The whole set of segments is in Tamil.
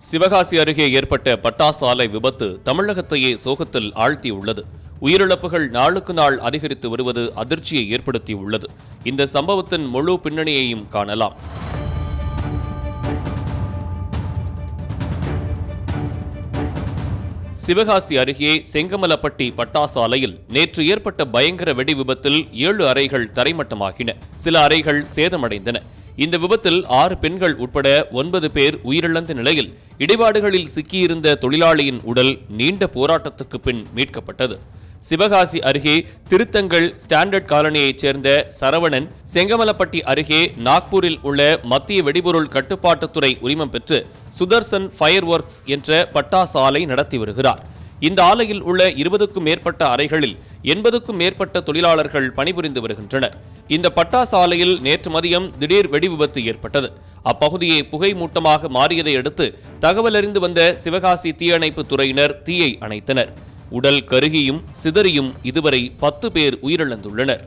சிவகாசி அருகே ஏற்பட்ட பட்டாசு ஆலை விபத்து தமிழகத்தையே சோகத்தில் ஆழ்த்தியுள்ளது. உயிரிழப்புகள் நாளுக்கு நாள் அதிகரித்து வருவது அதிர்ச்சியை ஏற்படுத்தியுள்ளது. இந்த சம்பவத்தின் முழு பின்னணியையும் காணலாம். சிவகாசி அருகே செங்கமலப்பட்டி பட்டாசாலையில் நேற்று ஏற்பட்ட பயங்கர வெடி விபத்தில் ஏழு அறைகள் தரைமட்டமாகின. சில அறைகள் சேதமடைந்தன. இந்த விபத்தில் ஆறு பெண்கள் உட்பட ஒன்பது பேர் உயிரிழந்த நிலையில் இடிபாடுகளில் சிக்கியிருந்த தொழிலாளியின் உடல் நீண்ட போராட்டத்துக்கு பின் மீட்கப்பட்டது. சிவகாசி அருகே திருத்தங்கள் ஸ்டாண்டர்ட் காலனியைச் சேர்ந்த சரவணன் செங்கமலப்பட்டி அருகே நாக்பூரில் உள்ள மத்திய வெடிபொருள் கட்டுப்பாட்டுத்துறை உரிமம் பெற்று சுதர்சன் ஃபயர் ஒர்க்ஸ் என்ற பட்டாசாலை நடத்தி வருகிறார். இந்த ஆலையில் உள்ள இருபதுக்கும் மேற்பட்ட அறைகளில் எண்பதுக்கும் மேற்பட்ட தொழிலாளர்கள் பணிபுரிந்து வருகின்றனர். இந்த பட்டாசு ஆலையில் நேற்று மதியம் திடீர் வெடி விபத்து ஏற்பட்டது. அப்பகுதியை புகை மூட்டமாக மாறியதை அடுத்து தகவல் அறிந்து வந்த சிவகாசி தீயணைப்பு துறையினர் தீயை அணைத்தனர். உடல் கருகியும் சிதறியும் இதுவரை பத்து பேர் உயிரிழந்துள்ளனர்.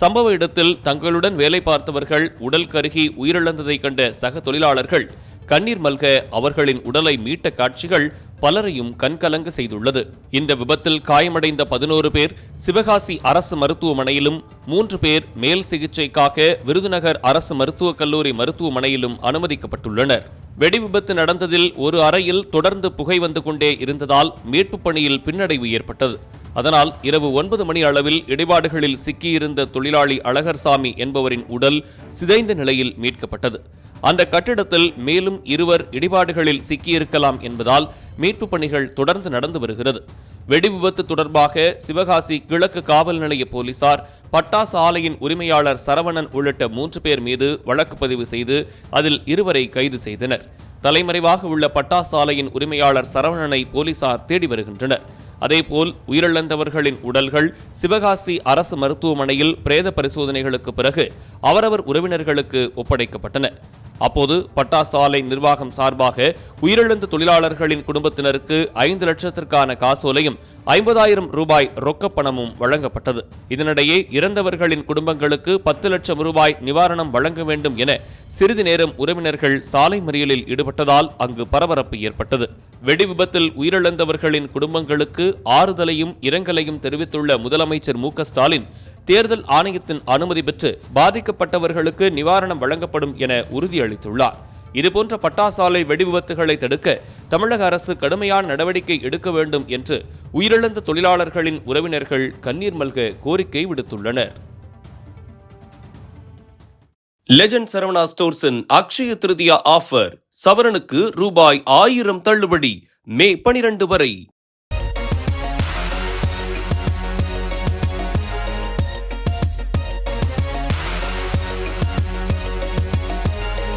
சம்பவ இடத்தில் தங்களுடன் வேலை பார்த்தவர்கள் உடல் கருகி உயிரிழந்ததைக் கண்ட சக தொழிலாளர்கள் கண்ணீர் மல்க அவர்களின் உடலை மீட்ட காட்சிகள் பலரையும் கண்கலங்க செய்துள்ளது. இந்த விபத்தில் காயமடைந்த பதினோரு பேர் சிவகாசி அரசு மருத்துவமனையிலும் மூன்று பேர் மேல் சிகிச்சைக்காக விருதுநகர் அரசு மருத்துவக் கல்லூரி மருத்துவமனையிலும் அனுமதிக்கப்பட்டுள்ளனர். வெடி விபத்து நடந்ததில் ஒரு அறையில் தொடர்ந்து புகை வந்து கொண்டே இருந்ததால் மீட்புப் பணியில் பின்னடைவு ஏற்பட்டது. அதனால் இரவு ஒன்பது மணி அளவில் இடிபாடுகளில் சிக்கியிருந்த தொழிலாளி அழகர்சாமி என்பவரின் உடல் சிதைந்த நிலையில் மீட்கப்பட்டது. அந்த கட்டிடத்தில் மேலும் இருவர் இடிபாடுகளில் சிக்கியிருக்கலாம் என்பதால் மீட்பு பணிகள் தொடர்ந்து நடந்து வருகிறது. வெடி விபத்து தொடர்பாக சிவகாசி கிழக்கு காவல் நிலைய போலீசார் பட்டாசு ஆலையின் உரிமையாளர் சரவணன் உள்ளிட்ட மூன்று பேர் மீது வழக்கு பதிவு செய்து அதில் இருவரை கைது செய்தனர். தலைமறைவாக உள்ள பட்டாசு ஆலையின் உரிமையாளர் சரவணனை போலீசார் தேடி வருகின்றனர். அதேபோல் உயிரிழந்தவர்களின் உடல்கள் சிவகாசி அரசு மருத்துவமனையில் பிரேத பரிசோதனைகளுக்கு பிறகு அவரவர் உறவினர்களுக்கு ஒப்படைக்கப்பட்டன. அப்போது பட்டாசாலை நிர்வாகம் சார்பாக உயிரிழந்த தொழிலாளர்களின் குடும்பத்தினருக்கு ஐந்து லட்சத்திற்கான காசோலையும் ஐம்பதாயிரம் ரூபாய் ரொக்கப்பணமும் வழங்கப்பட்டது. இதனிடையே இறந்தவர்களின் குடும்பங்களுக்கு பத்து லட்சம் ரூபாய் நிவாரணம் வழங்க வேண்டும் என சிறிது நேரம் உறவினர்கள் சாலை மறியலில் ஈடுபட்டதால் அங்கு பரபரப்பு ஏற்பட்டது. வெடி விபத்தில் உயிரிழந்தவர்களின் குடும்பங்களுக்கு ஆறுதலையும் இரங்கலையும் தெரிவித்துள்ள முதலமைச்சர் மு ஸ்டாலின் தேர்தல் ஆணையத்தின் அனுமதி பெற்று பாதிக்கப்பட்டவர்களுக்கு நிவாரணம் வழங்கப்படும் என உறுதியளித்துள்ளார். இதுபோன்ற பட்டாசாலை வெடி விபத்துகளை தடுக்க தமிழக அரசு கடுமையான நடவடிக்கை எடுக்க வேண்டும் என்று உயிரிழந்த தொழிலாளர்களின் உறவினர்கள் கண்ணீர் மல்க கோரிக்கை விடுத்துள்ளனர். லெஜண்ட் சரவணா ஸ்டோர்ஸின் அக்ஷய திருதியா ஆஃபர் சவரனுக்கு ரூபாய் ஆயிரம் தள்ளுபடி மே பனிரெண்டு வரை.